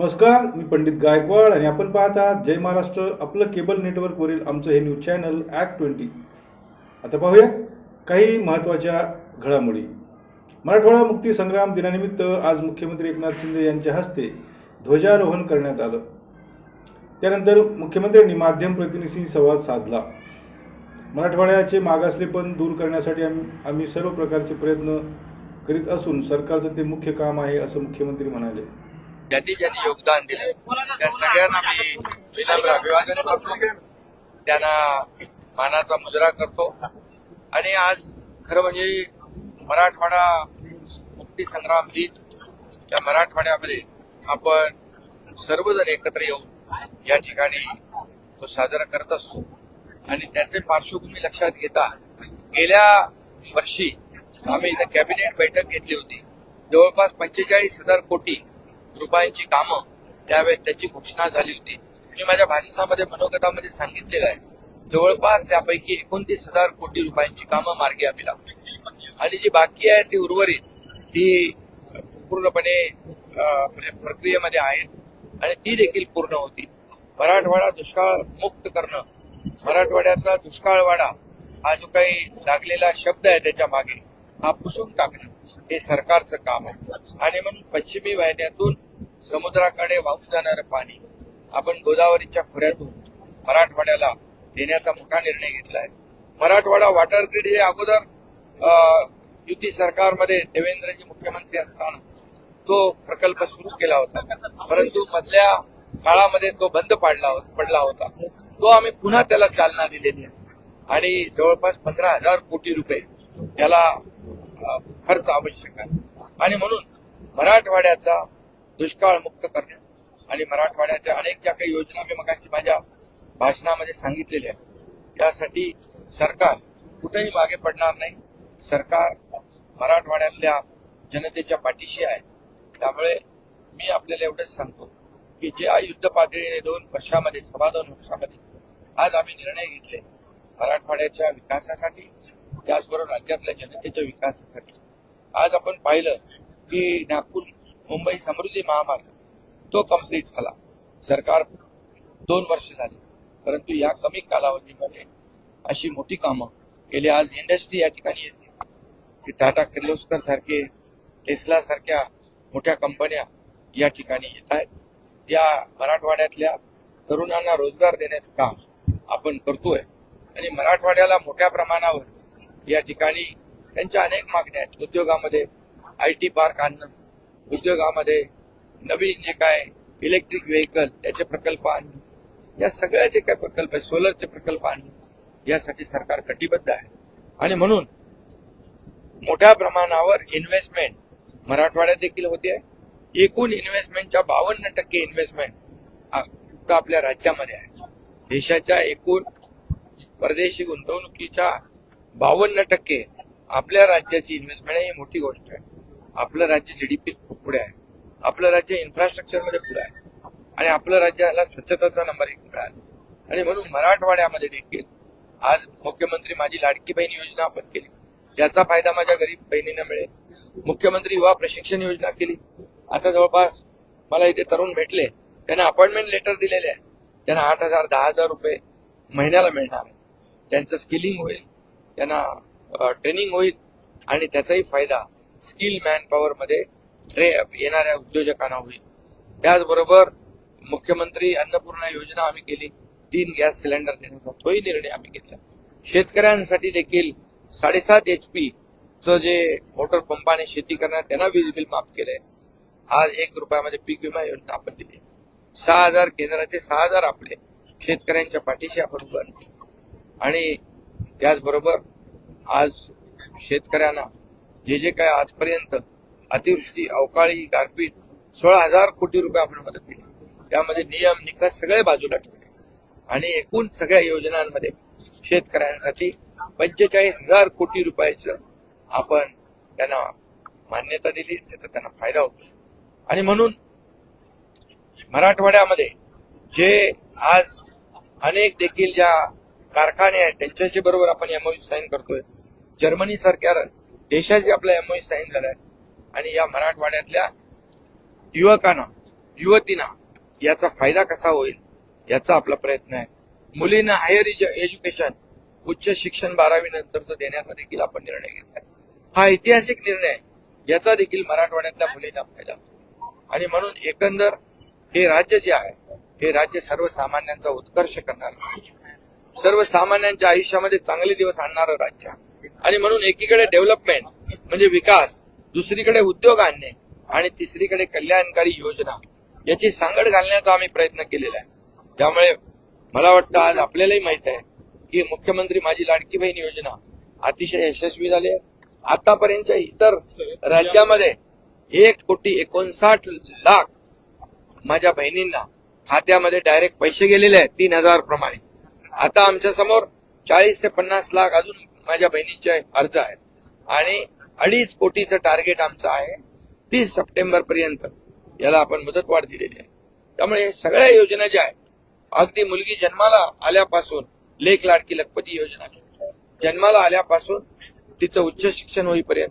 नमस्कार मी पंडित गायकवाड आणि आपण पाहत आहात जय महाराष्ट्र आपलं केबल नेटवर्कवरील आमचं हे न्यूज चॅनल ॲक्ट ट्वेंटी आता पाहूया काही महत्त्वाच्या घडामोडी. मराठवाडा मुक्ती संग्राम दिनानिमित्त आज मुख्यमंत्री एकनाथ शिंदे यांच्या हस्ते ध्वजारोहण करण्यात आलं. त्यानंतर मुख्यमंत्र्यांनी माध्यम प्रतिनिधीशी संवाद साधला. मराठवाड्याचे मागासलेपण दूर करण्यासाठी आम्ही आम्ही सर्व प्रकारचे प्रयत्न करीत असून सरकारचं ते मुख्य काम आहे असं मुख्यमंत्री म्हणाले. ज्यांनी ज्यांनी योगदान दिले. त्या सगळ्यांना मी विनम्र अभिवादन करतो. त्यांना मानाचा मुजरा करतो. आणि आज खरं म्हणजे मराठवाडा मुक्तीसंग्राम ही दिन या मराठवाड्यामध्ये आपण सर्वजण एकत्र येऊन या ठिकाणी तो साजरा करत असतो. आणि त्याचे पार्श्वभूमी लक्षात घेता गेल्या वर्षी आम्ही कॅबिनेट बैठक घेतली होती. जवळपास पंचेचाळीस हजार कोटी रुपयांची कामं त्यावेळेस त्याची घोषणा झाली होती. मी माझ्या भाषणामध्ये मनोगतामध्ये सांगितलेलं आहे. जवळपास त्यापैकी एकोणतीस हजार कोटी रुपयांची कामं मार्गी आम्ही लागली आणि जी बाकी आहे ती उर्वरित ती पूर्णपणे अं, म्हणजे प्रक्रियेमध्ये आहेत. आणि ती देखील पूर्ण होती. मराठवाडा दुष्काळ मुक्त करणं मराठवाड्याचा दुष्काळवाडा हा जो काही लागलेला शब्द आहे त्याच्यामागे हा पुसून टाकणं हे सरकारचं काम आहे. आणि म्हणून पश्चिमी वाहिन्यातून समुद्राकडे वाहून जाणारं पाणी आपण गोदावरीच्या खोऱ्यातून मराठवाड्याला देण्याचा मोठा निर्णय घेतलाय. मराठवाडा वॉटर ग्रीड हे अगोदर युती सरकारमध्ये देवेंद्रजी मुख्यमंत्री असताना तो प्रकल्प सुरू केला होता. परंतु मधल्या काळामध्ये तो बंद पाडला हो, पडला होता. तो आम्ही पुन्हा त्याला चालना दिलेली आहे. आणि जवळपास पंधरा हजार कोटी रुपये त्याला खर्च आवश्यक आहे. आणि म्हणून मराठवाड्याचा दुष्काळ मुक्त करणे आणि मराठवाड्याच्या अनेक ज्या काही योजना मी मगाशी माझ्या भाषणामध्ये सांगितलेल्या त्यासाठी सरकार कुठेही मागे पडणार नाही. सरकार मराठवाड्यातल्या जनतेच्या पाठीशी आहे. त्यामुळे मी आपल्याला एवढंच सांगतो की ज्या युद्ध पातळीने दोन वर्षामध्ये सव्वा दोन वर्षामध्ये आज आम्ही निर्णय घेतले मराठवाड्याच्या विकासासाठी त्याचबरोबर राज्यातल्या जनतेच्या विकासासाठी. आज आपण पाहिलं की नागपूर मुंबई समृद्धी महामार्ग तो कंप्लीट झाला. सरकार दोन वर्ष झाली परंतु या कमी कालावधीमध्ये अशी मोठी कामं गेली आज इंडस्ट्री या ठिकाणी येते. की टाटा किर्लोस्कर सारखे टेस्ला सारख्या मोठ्या कंपन्या या ठिकाणी येत आहेत. या मराठवाड्यातल्या तरुणांना रोजगार देण्याचं काम आपण करतोय. आणि मराठवाड्याला मोठ्या प्रमाणावर या ठिकाणी त्यांच्या अनेक मागण्या आहेत. उद्योगामध्ये आय टी पार्क आणणं उद्योगामध्ये नवीन जे काय इलेक्ट्रिक व्हेकल त्याचे प्रकल्प आणणे या सगळ्या जे काय प्रकल्प आहेत सोलरचे प्रकल्प आणणे यासाठी सरकार कटिबद्ध आहे. आणि म्हणून मोठ्या प्रमाणावर इन्व्हेस्टमेंट मराठवाड्यात देखील होते. एकूण इन्व्हेस्टमेंटच्या बावन्न टक्के इन्व्हेस्टमेंट फक्त आपल्या राज्यामध्ये आहे. देशाच्या एकूण परदेशी गुंतवणुकीच्या बावन्न टक्के आपल्या राज्याची इन्व्हेस्टमेंट आहे ही मोठी गोष्ट आहे. आपलं राज्य जीडीपी पुढे आहे. आपलं राज्य इन्फ्रास्ट्रक्चरमध्ये पुढे आहे. आणि आपलं राज्याला स्वच्छताचा नंबर एक मिळाला. आणि म्हणून मराठवाड्यामध्ये देखील आज मुख्यमंत्री माझी लाडकी बहीण योजना आपण केली. त्याचा फायदा माझ्या गरीब बहिणींना मिळेल. मुख्यमंत्री युवा प्रशिक्षण योजना केली. आता जवळपास मला इथे तरुण भेटले. त्यांना अपॉइंटमेंट लेटर दिलेले आहे. त्यांना आठ हजार दहा हजार रुपये महिन्याला मिळणार आहे. त्यांचं स्किलिंग होईल. त्यांना ट्रेनिंग होईल आणि त्याचाही फायदा स्किल मॅन पॉवरमध्ये ट्रे येणाऱ्या उद्योजकांना होईल. त्याचबरोबर मुख्यमंत्री अन्नपूर्णा योजना आम्ही केली. तीन गॅस सिलेंडर देण्याचा तोही निर्णय आम्ही घेतला. शेतकऱ्यांसाठी देखील साडेसात एच पी चं जे मोटर पंपाने शेती करणार त्यांना वीज बिल माफ केलंय. आज एक रुपयामध्ये पीक विमा योजना आपण दिली. सहा हजार केंद्राचे सहा हजार आपले शेतकऱ्यांच्या पाठीशी आपण उभं आणि त्याचबरोबर आज शेतकऱ्यांना जे जे काय आजपर्यंत अतिवृष्टी अवकाळी गारपीट सोळा हजार कोटी रुपये आपण मदत केली. त्यामध्ये नियम निकष सगळे बाजूला ठेवले. आणि एकूण सगळ्या योजनांमध्ये शेतकऱ्यांसाठी पंचेचाळीस हजार कोटी रुपयाचं आपण त्यांना मान्यता दिली त्याचा त्यांना फायदा होतो. आणि म्हणून मराठवाड्यामध्ये जे आज अनेक देखील ज्या कारखाने आहेत त्यांच्याशी बरोबर आपण एमओयू साईन करतोय. जर्मनी सारख्या देशाशी आपला एमओयू साईन झालाय. आणि या मराठवाड्यातल्या युवकांना युवतींना याचा फायदा कसा होईल याचा आपला प्रयत्न आहे. मुलींना हायर एज्युकेशन उच्च शिक्षण बारावी नंतरचं देण्याचा देखील आपण निर्णय घेतला हा ऐतिहासिक निर्णय याचा देखील मराठवाड्यातल्या मुलींना फायदा आणि म्हणून एकंदर हे राज्य जे आहे हे राज्य सर्वसामान्यांचा उत्कर्ष करणार राज्य सर्वसामान्यांच्या आयुष्यामध्ये चांगले दिवस आणणारं राज्य. आणि म्हणून एकीकडे डेव्हलपमेंट म्हणजे विकास दुसरीकडे उद्योग आणणे आणि तिसरीकडे कल्याणकारी योजना याची सांगड घालण्याचा आम्ही प्रयत्न केलेला आहे. त्यामुळे मला वाटतं आज आपल्यालाही माहीत आहे की मुख्यमंत्री माझी लाडकी बहीण योजना अतिशय यशस्वी झाली आहे. आतापर्यंतच्या इतर राज्यामध्ये एक कोटी एकोणसाठ लाख माझ्या बहिणींना खात्यामध्ये डायरेक्ट पैसे गेलेले आहेत तीन हजार प्रमाणे. आता आमच्यासमोर चाळीस ते पन्नास लाख अजून माझ्या बहिणीचे अर्ज आहेत. आणि अडीच कोटीचं टार्गेट आमचं आहे. तीस सप्टेंबर पर्यंत याला आपण मुदतवाढ दिलेली आहे. त्यामुळे हे सगळ्या योजना ज्या आहेत अगदी मुलगी जन्माला आल्यापासून लेख लाडकी लखपती योजना जन्माला आल्यापासून तिचं उच्च शिक्षण होईपर्यंत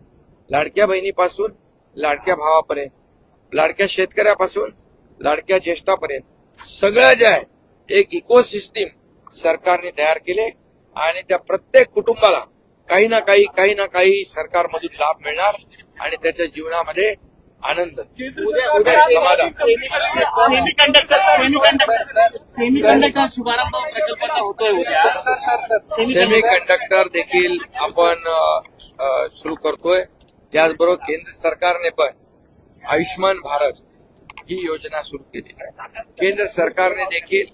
लाडक्या बहिणीपासून लाडक्या भावापर्यंत लाडक्या शेतकऱ्यापासून लाडक्या ज्येष्ठापर्यंत सगळं जे आहे एक इकोसिस्टीम सरकारने तयार केले आणि त्या प्रत्येक कुटुंबाला काही ना काही काही ना काही सरकारमधून लाभ मिळणार आणि त्याच्या जीवनामध्ये आनंद. समाधान. सेमीकंडक्टर सेमीकंडक्टर सेमीकंडक्टर शुभारंभ प्रकल्पाचा होतोय उद्या. सेमी कंडक्टर देखील आपण सुरू करतोय. त्याचबरोबर केंद्र सरकारने पण आयुष्यमान भारत ही योजना सुरू केलेली आहे. केंद्र सरकारने देखील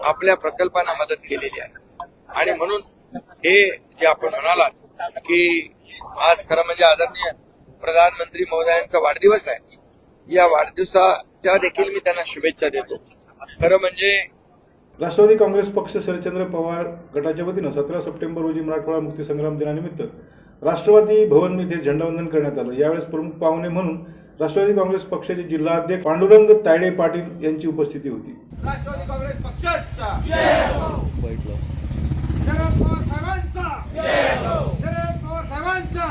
आपल्या प्रकल्पांना मदत केलेली आहे. आणि म्हणून हे जे आपण म्हणालात की आज खरं म्हणजे आदरणीय प्रधानमंत्री महोदयांचा वाढदिवस आहे. या वाढदिवसाच्या देखील मी त्यांना शुभेच्छा देतो. खरं म्हणजे राष्ट्रवादी काँग्रेस पक्ष शरदचंद्र पवार गटाच्या वतीनं सतरा सप्टेंबर रोजी मराठवाडा मुक्तीसंग्राम दिनानिमित्त राष्ट्रवादी भवन येथे झेंडावंदन करण्यात आलं. यावेळेस प्रमुख पाहुणे म्हणून राष्ट्रवादी काँग्रेस पक्षाचे जिल्हाध्यक्ष पांडुरंग तायडे पाटील यांची उपस्थिती होती. राष्ट्रवादी काँग्रेस पक्षाचा शरद पवार साहेबांचा. शरद पवार साहेबांचा.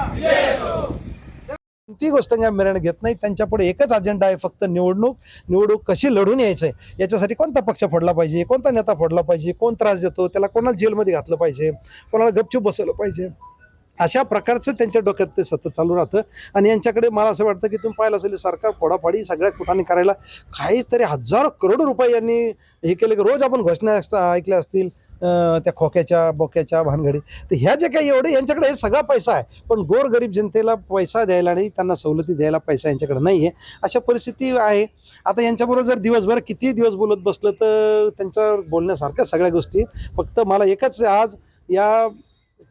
कोणतीही गोष्ट घेत नाही. त्यांच्यापुढे एकच अजेंडा आहे फक्त निवडणूक. निवडणूक कशी लढून यायचंय? याच्यासाठी कोणता पक्ष फोडला पाहिजे? कोणता नेता फोडला पाहिजे? कोण त्रास देतो? त्याला कोणाला जेलमध्ये घातलं पाहिजे? कोणाला गपचूप बसवलं पाहिजे? अशा प्रकारचं त्यांच्या डोक्यात ते सतत चालू राहतं. आणि यांच्याकडे मला असं वाटतं की तुम्ही पाहिलं असेल सरकार फोडाफाडी सगळ्या कुठाने करायला काहीतरी हजारो करोड रुपये यांनी हे केले की रोज आपण घोषणा असता ऐकल्या असतील त्या खोक्याच्या बोक्याच्या भानगडी. तर ह्या जे काही एवढे यांच्याकडे हे सगळा पैसा आहे. पण गोरगरीब जनतेला पैसा द्यायला नाही त्यांना सवलती द्यायला पैसा यांच्याकडे नाही आहे अशा परिस्थिती आहे. आता यांच्याबरोबर जर दिवसभर किती दिवस बोलत बसलं तर त्यांच्या बोलण्यासारख्या सगळ्या गोष्टी फक्त मला एकच आज या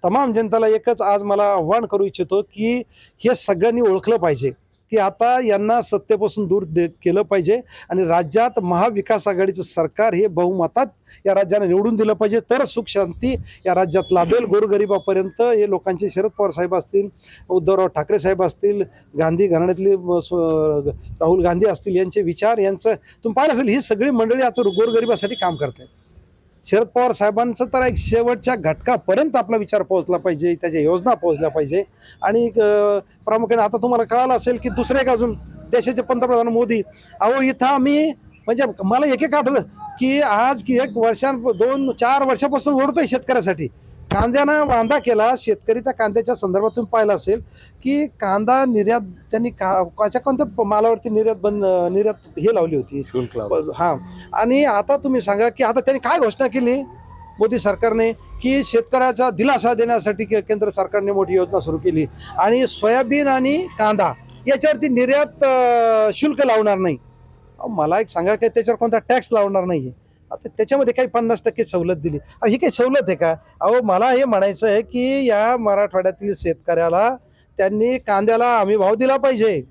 तमाम जनतेला एकच आज मला आव्हान करू इच्छितो की हे सगळ्यांनी ओळखलं पाहिजे की आता यांना सत्तेपासून दूर दे केलं पाहिजे आणि राज्यात महाविकास आघाडीचं सरकार हे बहुमतात या राज्याला निवडून दिलं पाहिजे. तर सुख शांती या राज्यात लाभेल. गोरगरिबापर्यंत हे लोकांचे शरद पवार साहेब असतील उद्धवराव ठाकरे साहेब असतील गांधी घराण्यातले राहुल गांधी असतील यांचे विचार यांचं तुम्ही पाहिलं असेल ही सगळी मंडळी आता गोरगरिबासाठी काम करतात शरद पवार साहेबांचं तर एक शेवटच्या घटकापर्यंत आपला विचार पोहोचला पाहिजे त्याच्या योजना पोहोचल्या पाहिजे. आणि प्रामुख्याने आता तुम्हाला कळालं असेल की दुसरे एक अजून देशाचे पंतप्रधान मोदी अहो इथं आम्ही म्हणजे मला एक एक आठवलं की आज की एक वर्षां दोन चार वर्षापासून ओढतोय शेतकऱ्यासाठी. कांद्यानं वांदा केला. शेतकरी त्या कांद्याच्या संदर्भात तुम्ही पाहिलं असेल की कांदा निर्यात त्यांनी का कोणत्या मालावरती निर्यात बंद निर्यात हे लावली होती? हा. आणि आता तुम्ही सांगा की आता त्यांनी काय घोषणा केली? मोदी सरकारने की शेतकऱ्याचा दिलासा देण्यासाठी केंद्र सरकारने मोठी योजना सुरू केली. आणि सोयाबीन आणि कांदा याच्यावरती निर्यात शुल्क लावणार नाही. मला एक सांगा की त्याच्यावर कोणता टॅक्स लावणार नाही आता त्याच्यामध्ये काही पन्नास टक्के सवलत दिली. अहो, ही काही सवलत आहे का? अहो मला हे म्हणायचं आहे की या मराठवाड्यातील शेतकऱ्याला त्यांनी कांद्याला हमी भाव दिला पाहिजे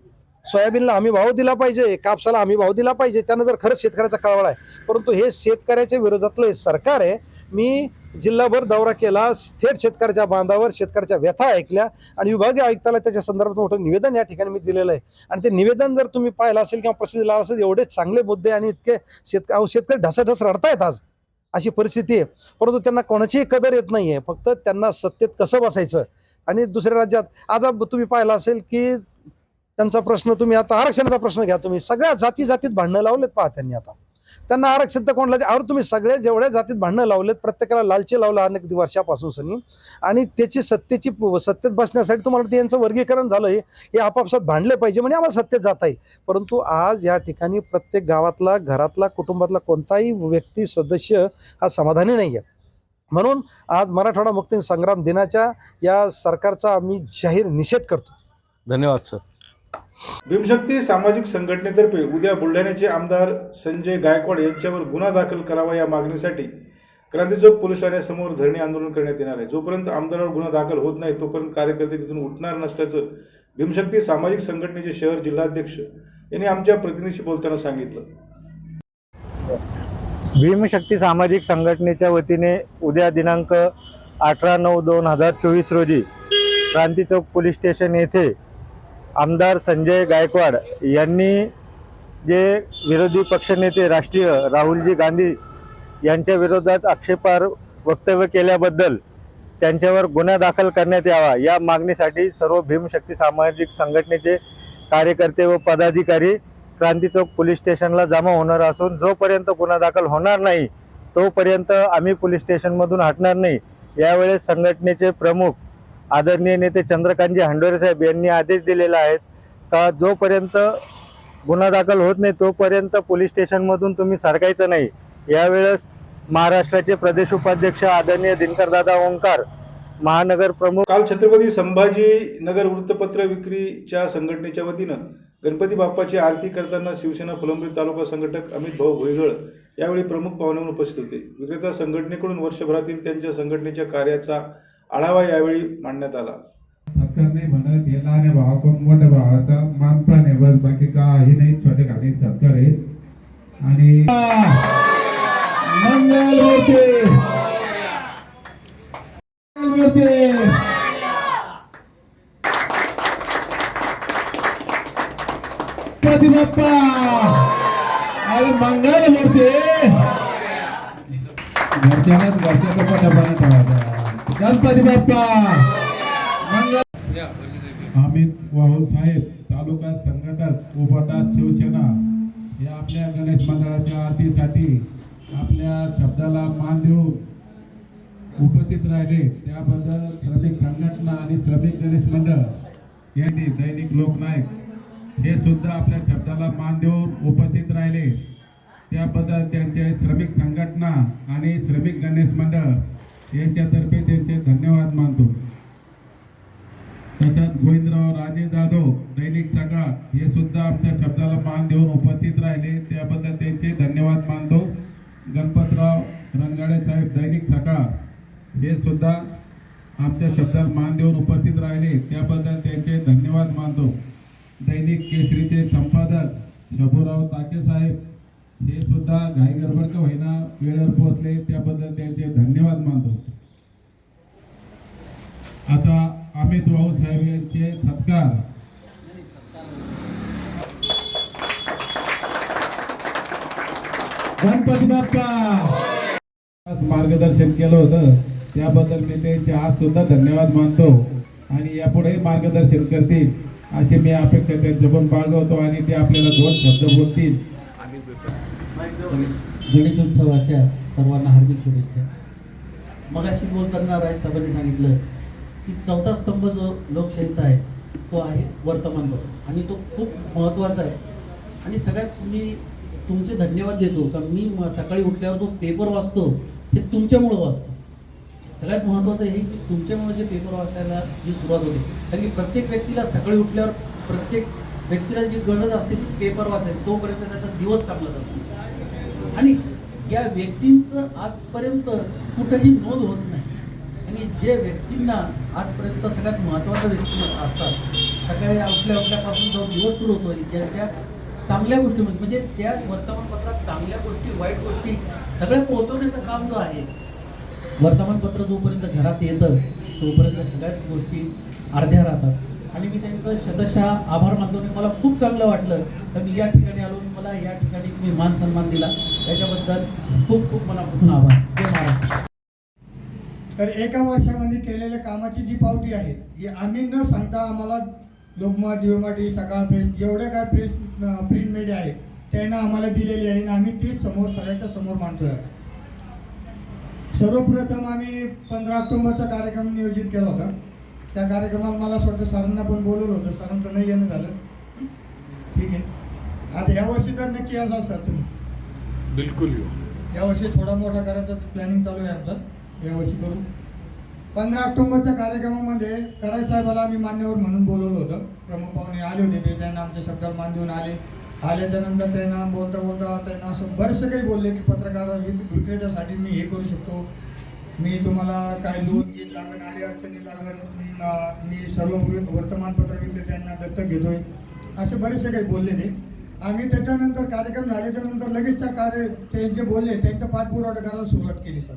सोयाबीनला हमी भाव दिला पाहिजे कापसाला हमी भाव दिला पाहिजे. त्यानं जर खरंच शेतकऱ्याचा कळवळा आहे. परंतु हे शेतकऱ्याच्या विरोधातलं सरकार आहे. मी जिल्हाभर दौरा केला. थेट शेतकऱ्याच्या बांधावर शेतकऱ्याच्या व्यथा ऐकल्या आणि विभागीय आयुक्ताला त्याच्या संदर्भात मोठं निवेदन या ठिकाणी मी दिलेलं आहे. आणि ते निवेदन जर तुम्ही पाहिलं असेल किंवा प्रसिद्ध लावलं असेल एवढे चांगले मुद्दे आणि इतके शेतक अहो शेतकरी ढसाढस रडतायत आज. अशी परिस्थिती आहे. परंतु त्यांना कोणाचीही कदर येत नाही आहे फक्त त्यांना सत्तेत कसं बसायचं? आणि दुसऱ्या राज्यात आज आप- तुम्ही पाहिलं असेल की त्यांचा प्रश्न तुम्ही आता आरक्षणाचा प्रश्न घ्या. तुम्ही सगळ्या जाती जातीत भांडणं लावलेत पहा त्यांनी आता. त्यांना आरक्षण तर कोणाला अरे तुम्ही सगळे जेवढ्या जातीत भांडणं लावलेत प्रत्येकाला लालचे लावलं अनेक वर्षापासून सनी. आणि त्याची सत्तेची सत्तेत बसण्यासाठी तुम्हाला ते यांचं वर्गीकरण झालं हे आपापसात भांडले पाहिजे म्हणजे आम्हाला सत्तेत जाता येईल. परंतु आज या ठिकाणी प्रत्येक गावातला घरातला कुटुंबातला कोणताही व्यक्ती सदस्य हा समाधानी नाही आहे म्हणून आज मराठवाडा मुक्ती संग्राम दिनाच्या या सरकारचा आम्ही जाहीर निषेध करतो. धन्यवाद सर. भीमशक्ती सामाजिक संघटनेतर्फे उद्या बुलढाण्याचे आमदार संजय गायकवाड यांच्यावर गुन्हा दाखल करावा या मागणीसाठी क्रांती चौक पोलीस ठाण्यासमोर धरणे आंदोलन करण्यात येणार आहे. जोपर्यंत आमदारावर गुन्हा दाखल होत नाही तोपर्यंत कार्यकर्ते तिथून उठणार नसल्याचं भीमशक्ती सामाजिक संघटनेचे शहर जिल्हाध्यक्ष यांनी आमच्या प्रतिनिधीशी बोलताना सांगितलं. भीमशक्ती सामाजिक संघटनेच्या वतीने उद्या दिनांक अठरा नऊ दोन हजार चोवीस रोजी क्रांती चौक पोलीस स्टेशन येथे आमदार संजय गायकवाड यांनी जे विरोधी पक्षनेते राष्ट्रीय राहुलजी गांधी यांच्या विरोधात आक्षेपार वक्तव्य केल्याबद्दल त्यांच्यावर गुन्हा दाखल करण्यात यावा या मागणीसाठी सर्व भीमशक्ती सामाजिक संघटनेचे कार्यकर्ते व पदाधिकारी क्रांती चौक पोलीस स्टेशनला जमा होणार असून जोपर्यंत गुन्हा दाखल होणार नाही तोपर्यंत आम्ही पोलीस स्टेशनमधून हटणार नाही. यावेळेस संघटनेचे प्रमुख आदरणीय नेते चंद्रकांतजी हंडोरे साहेब यांनी आदेश दिलेला आहे का जोपर्यंत गुन्हा दाखल होत नाही तोपर्यंत पोलीस स्टेशनमधून तुम्ही सरकायचं नाही. यावेळेस महाराष्ट्राचे प्रदेश उपाध्यक्ष आदरणीय दिनकरदादा ओंकार महानगर प्रमुख काल छत्रपती संभाजी नगर वृत्तपत्र विक्रीच्या संघटनेच्या वतीनं गणपती बाप्पाची आरती करताना शिवसेना फुलंब्री तालुका संघटक अमित भाऊ भुईगळ यावेळी प्रमुख पाहुणे म्हणून उपस्थित होते. विक्रेता संघटनेकडून वर्षभरातील त्यांच्या संघटनेच्या कार्याचा आढावा यावेळी मांडण्यात आला. सरकारने म्हणत हे लहान भावाकडून मोठ्या भावाचा मानपान आहे बस. बाकी काही नाही छोटे खाली सरकार आहे. आणि मंगलमूर्ती मंगलमूर्ती गणपती बाप्पा अरे मंगलमूर्ती घरच्यालाच घरच्याचा पटापणा ठेवायचा. गणपती बाप्पा अमित वाहू साहेब तालुका संघटक उपाटा शिवसेना. या आपल्या गणेश मंडळाच्या आरतीसाठी आपल्या शब्दाला मान देऊन उपस्थित राहिले. त्याबद्दल श्रमिक संघटना आणि श्रमिक गणेश मंडळ यांनी दैनिक लोकनायक हे सुद्धा आपल्या शब्दाला मान देऊन उपस्थित राहिले. त्याबद्दल त्यांचे श्रमिक संघटना आणि श्रमिक गणेश मंडळ यांच्यातर्फे त्यांचे धन्यवाद मानतो. तसंच गोविंदराव राजे जाधव दैनिक सकाळ हे सुद्धा आमच्या शब्दाला मान देऊन उपस्थित राहिले. त्याबद्दल त्यांचे धन्यवाद मानतो. गणपतराव रणगाडे साहेब दैनिक सकाळ हे सुद्धा आमच्या शब्दाला मान देऊन उपस्थित राहिले. त्याबद्दल त्यांचे धन्यवाद मानतो. दैनिक केसरीचे संपादक शभूराव ताके साहेब ते सुद्धा घाई गडबड का होईना वेळेवर पोहोचले त्याबद्दल त्यांचे धन्यवाद मानतो. आता अमित भाऊ साहेब यांचे सत्कार. गणपती बाप्पा! मार्गदर्शन केलं होतं त्याबद्दल मी त्यांचे आज सुद्धा धन्यवाद मानतो. आणि यापुढे मार्गदर्शन करतील अशी मी अपेक्षा त्यांच्याकडून बाळगवतो आणि ते आपल्याला दोन शब्द बोलतील. गणेशोत्सवाच्या सर्वांना हार्दिक शुभेच्छा. मगाशी बोलताना राजसाहेबांनी सांगितलं की चौथा स्तंभ जो लोकशाहीचा आहे तो आहे वर्तमानपत्र आणि तो खूप महत्त्वाचा आहे. आणि सगळ्यात मी तुमचे धन्यवाद देतो का मी म- सकाळी उठल्यावर जो पेपर वाचतो ते तुमच्यामुळं वाचतो. सगळ्यात महत्त्वाचं हे की तुमच्यामुळे जे पेपर वाचायला जी सुरुवात होते कारण की प्रत्येक व्यक्तीला सकाळी उठल्यावर प्रत्येक व्यक्तीला जी गरज असते ती पेपर वाचायची तोपर्यंत त्याचा दिवस चांगला जातो. आणि या व्यक्तींचं आजपर्यंत कुठंही नोंद होत नाही. आणि जे व्यक्तींना आजपर्यंत सगळ्यात महत्त्वाचा व्यक्ती असतात सकाळी उठल्या उठल्यापासून जो दिवस सुरू होतो ज्यांच्या चांगल्या गोष्टीमध्ये म्हणजे म्हणजे त्या वर्तमानपत्रात चांगल्या गोष्टी वाईट गोष्टी सगळ्या पोहोचवण्याचं काम जो आहे वर्तमानपत्र जोपर्यंत घरात येतं तोपर्यंत सगळ्याच गोष्टी अर्ध्या राहतात. आणि मी त्यांचं शतशः आभार मानतो आणि मला खूप चांगलं वाटलं. तर मी या ठिकाणी आलो मला या ठिकाणी तुम्ही मान सन्मान दिला. त्याच्याबद्दल खूप खूप मनापासून आभार. जय महाराष्ट्र. तर एका वर्षामध्ये केलेल्या कामाची जी पावती आहे ही आम्ही न सांगता आम्हाला लोकमत दिवमाटी सकाळ प्रेस जेवढे काय प्रेस प्रिंट मीडिया आहे त्यांना आम्हाला दिलेली आहे आणि आम्ही ती समोर सगळ्याच्या समोर मांडतोय. आहे सर्वप्रथम आम्ही पंधरा ऑक्टोबरचा कार्यक्रम नियोजित केला होता. त्या कार्यक्रमात मला असं वाटतं सरांना पण बोलवलं होतं. सरांचं नाही येणं झालं. ठीक आहे. आता यावर्षी तर नक्की याचा सर तुम्ही. बिलकुल यावर्षी थोडा मोठा करायचं प्लॅनिंग चालू आहे आमचं. यावर्षी करू. पंधरा ऑक्टोबरच्या कार्यक्रमामध्ये कराड साहेबाला आम्ही मान्यवर म्हणून बोलवलं होतं. प्रमुख पाहुणे आले होते ते. त्यांना आमच्या शब्दाला मान देऊन आले. आल्याच्यानंतर त्यांना बोलता बोलता त्यांना असं बरेचसे काही बोलले की पत्रकार विक- विक्रेत्यासाठी मी हे करू शकतो. मी तुम्हाला काय लोन घेत लागण आडी अडचणी लागण मी मी सर्व वर्तमानपत्र विक्रेत्यांना दत्तक घेतोय. असे बरेचसे काही बोलले ते. आम्ही त्याच्यानंतर कार्यक्रम झाल्याच्यानंतर लगेच त्या कार्य त्यांचे बोलले त्यांचा पाठपुरावा करायला सुरुवात केली सर.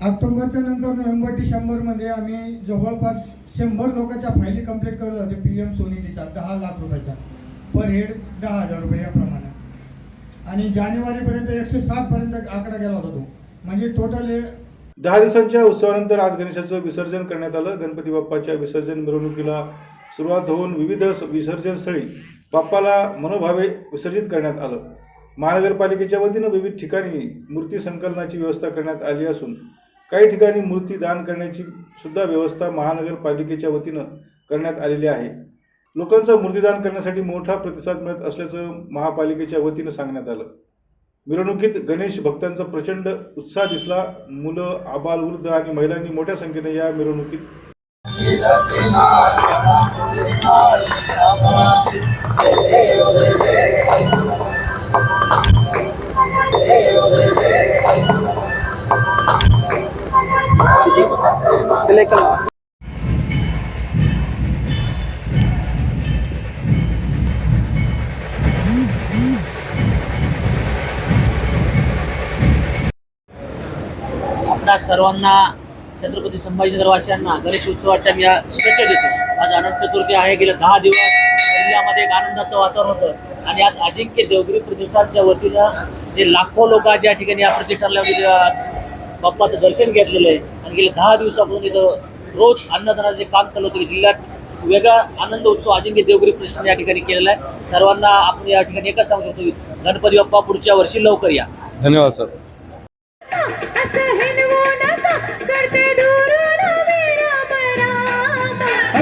ऑक्टोबरच्या नंतर नोव्हेंबर डिसेंबरमध्ये आम्ही जवळपास शंभर लोकांच्या फायली कंप्लीट करत होते पी एम सोनिधीच्या दहा लाख रुपयाच्या. पर हेड दहा हजार रुपये याप्रमाणे आणि जानेवारीपर्यंत एकशे साठपर्यंत आकडा गेला होता तो. म्हणजे टोटल दहा दिवसांच्या उत्सवानंतर आज गणेशाचं विसर्जन करण्यात आलं. गणपती बाप्पाच्या विसर्जन मिरवणुकीला सुरुवात होऊन विविध स- विसर्जन स्थळी बाप्पाला मनोभावे विसर्जित करण्यात आलं. महानगरपालिकेच्या वतीनं विविध ठिकाणी मूर्ती संकलनाची व्यवस्था करण्यात आली असून काही ठिकाणी मूर्ती दान करण्याची सुद्धा व्यवस्था महानगरपालिकेच्या वतीनं करण्यात आलेली आहे. लोकांचा मूर्तीदान करण्यासाठी मोठा प्रतिसाद मिळत असल्याचं महापालिकेच्या वतीनं सांगण्यात आलं. मिरवणुकीत गणेश भक्तांचा प्रचंड उत्साह दिसला. मुलं आबाल वृद्ध आणि महिलांनी मोठ्या संख्येने या मिरवणुकीत आपणा सर्वांना छत्रपती संभाजीनगरवासियांना गणेश उत्सवाच्या मी शुभेच्छा देतो. आज अनंत चतुर्थी आहे गेले दहा दिवस जिल्ह्यामध्ये एक आनंदाचं वातावरण होतं. आणि आज अजिंक्य देवगिरी प्रतिष्ठानच्या वतीनं जे लाखो लोक आज या ठिकाणी या प्रतिष्ठानला म्हणजे, बाप्पाचं दर्शन घेतलेलं आहे. आणि गेले दहा दिवसापासून इथं रोज अन्नदानाचं काम चालू होतं की जिल्ह्यात वेगळा आनंद उत्सव अजिंक्य देवगिरी प्रतिष्ठान या ठिकाणी केलेला आहे. सर्वांना आपण या ठिकाणी एकच सांगू शकतो गणपती बाप्पा पुढच्या वर्षी लवकर या. धन्यवाद सर.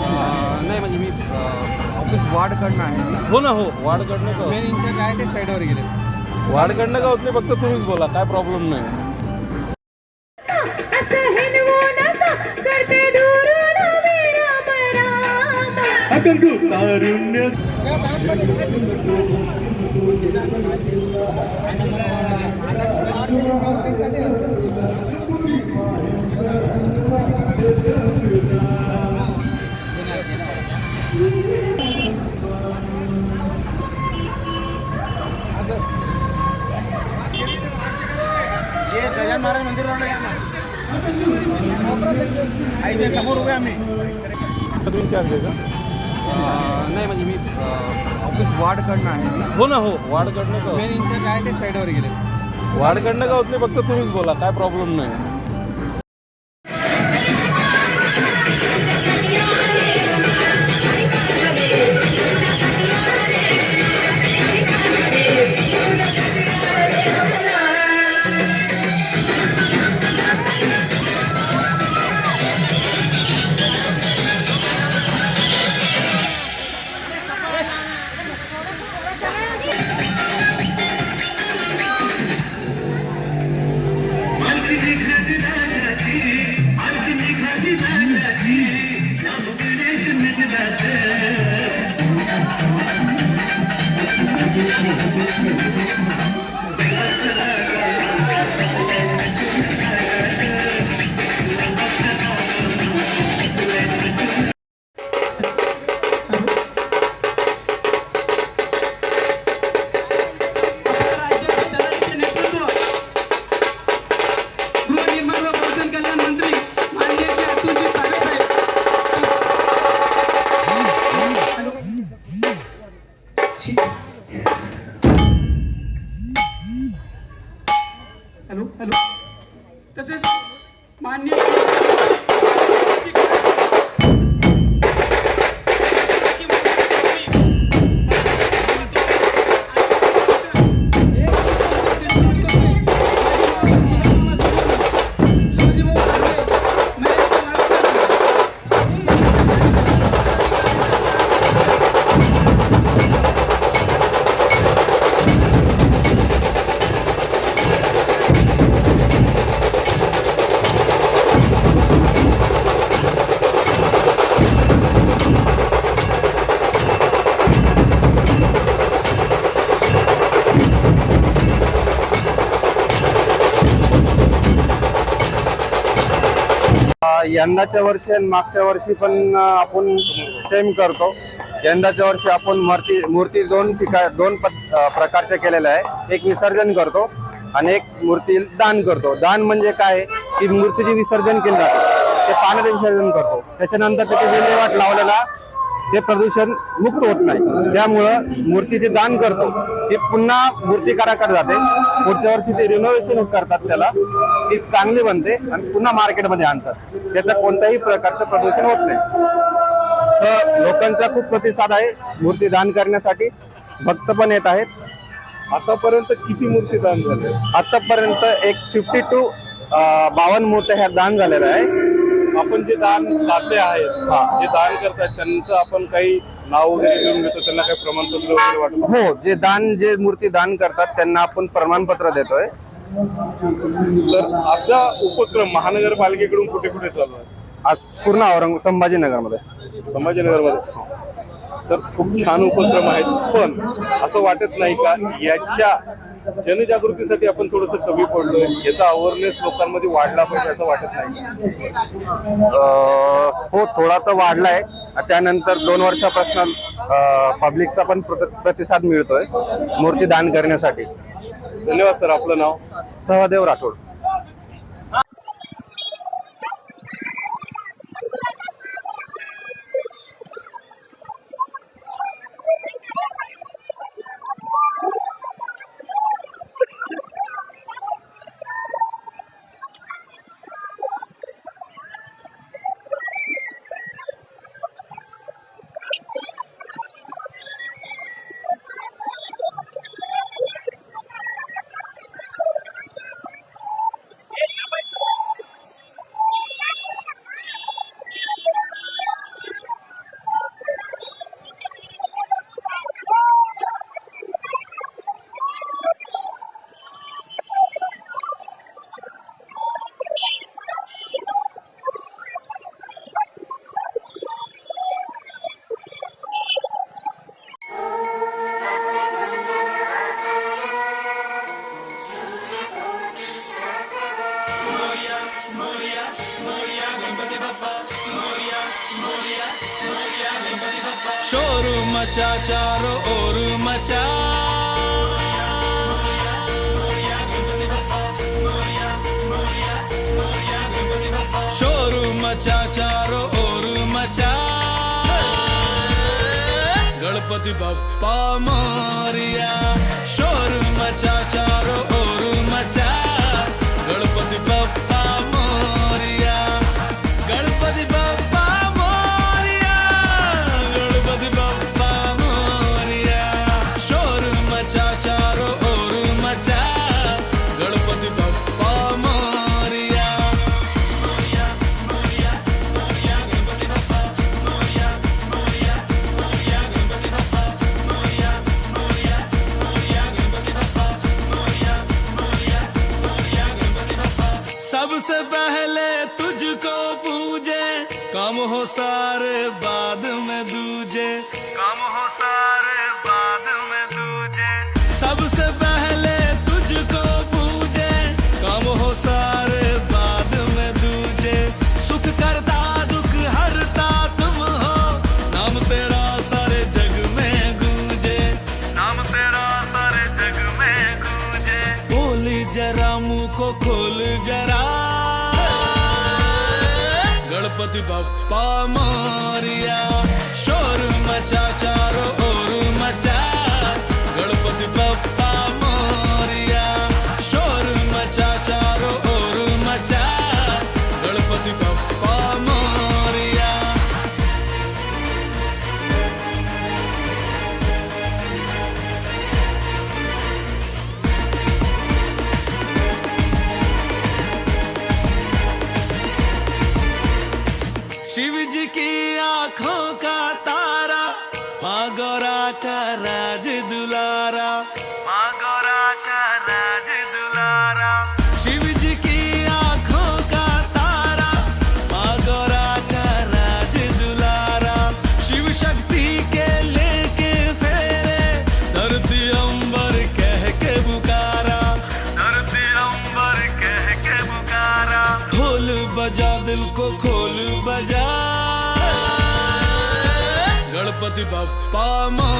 नाही म्हणजे मी ऑफिस वार्डकडनं आहे हो ना हो वाढकडनं का मेन इन्चार्ज आहे ते साईडवर गेले वाढकडनं का होत नाही फक्त तुम्हीच बोला काय प्रॉब्लेम नाही असं आहे का? नाही म्हणजे मी ऑफिस वार्डकडनं आहे हो ना हो. वाढकडनं का? मेन इन्चार्ज आहे ते साईडवर गेले. वाढकडनं का होत नाही? फक्त तुम्हीच बोला काय प्रॉब्लेम नाही. तसेच मान्य यंदाच्या वर्षी आणि मागच्या वर्षी पण आपण सेम करतो. यंदाच्या वर्षी आपण मूर्ती मूर्ती दोन ठिका दोन प्रकारच्या केलेल्या आहे. एक विसर्जन करतो आणि एक मूर्ती दान करतो. दान म्हणजे काय? की मूर्तीचे विसर्जन केलं जातं ते पाण्याचं विसर्जन करतो. त्याच्यानंतर त्याची विल्हेवाट लावलेला ते प्रदूषण मुक्त होत नाही. त्यामुळं मूर्तीचे दान करतो ती पुन्हा मूर्तिकाराकडे जाते. पुढच्या वर्षी ते रिनोव्हेशन करतात त्याला. ती चांगली बनते आणि पुन्हा मार्केटमध्ये आणतात. त्याचं कोणत्याही प्रकारचं प्रदूषण होत नाही. तर लोकांचा खूप प्रतिसाद आहे मूर्ती दान करण्यासाठी. भक्त पण येत आहेत. आतापर्यंत किती मूर्ती दान झाले आतापर्यंत एक फिफ्टी टू बावन्न मूर्त्या ह्या दान झालेल्या आहे आपण जे दान दाते आहेत जे दान करतात त्यांचं आपण काही नाव वगैरे घेऊन घेतो त्यांना काही प्रमाणपत्र वगैरे वाटत? हो जे दान जे मूर्ती दान करतात त्यांना आपण प्रमाणपत्र देतोय. सर असा उपक्रम महानगरपालिकेकडून कुठे कुठे चालू आहे? आज पूर्ण औरंग संभाजीनगरमध्ये. संभाजीनगरमध्ये? सर खूप छान उपक्रम आहेत पण असं वाटत नाही का याच्या जनजागृतीसाठी आपण थोडस कमी पडलोय. याचा अवेअरनेस लोकांमध्ये वाढला पाहिजे असं वाटत नाही. हो थोडा तर वाढलाय. त्यानंतर दोन वर्षापासून पब्लिकचा पण प्रति- प्रतिसाद मिळतोय. मूर्ती दान करण्यासाठी. धन्यवाद सर. आपलं नाव? सहदेव राठोड. गणपति बप्पा मोरिया शोर मचा चारों ओर पहले तुझको पूजे। कम हो सारे गणपति बप्पा Fatima, Bama.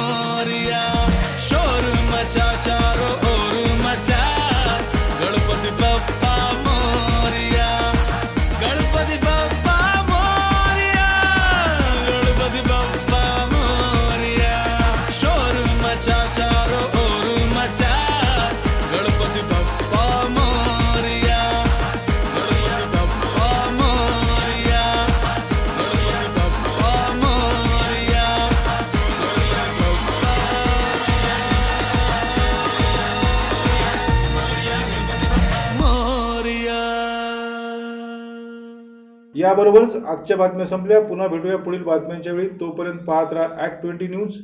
याबरोबरच आजच्या बातम्या संपल्या. पुन्हा भेटूया पुढील बातम्यांच्या वेळी. तोपर्यंत पाहत राहा ॲक्ट ट्वेंटी न्यूज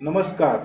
नमस्कार.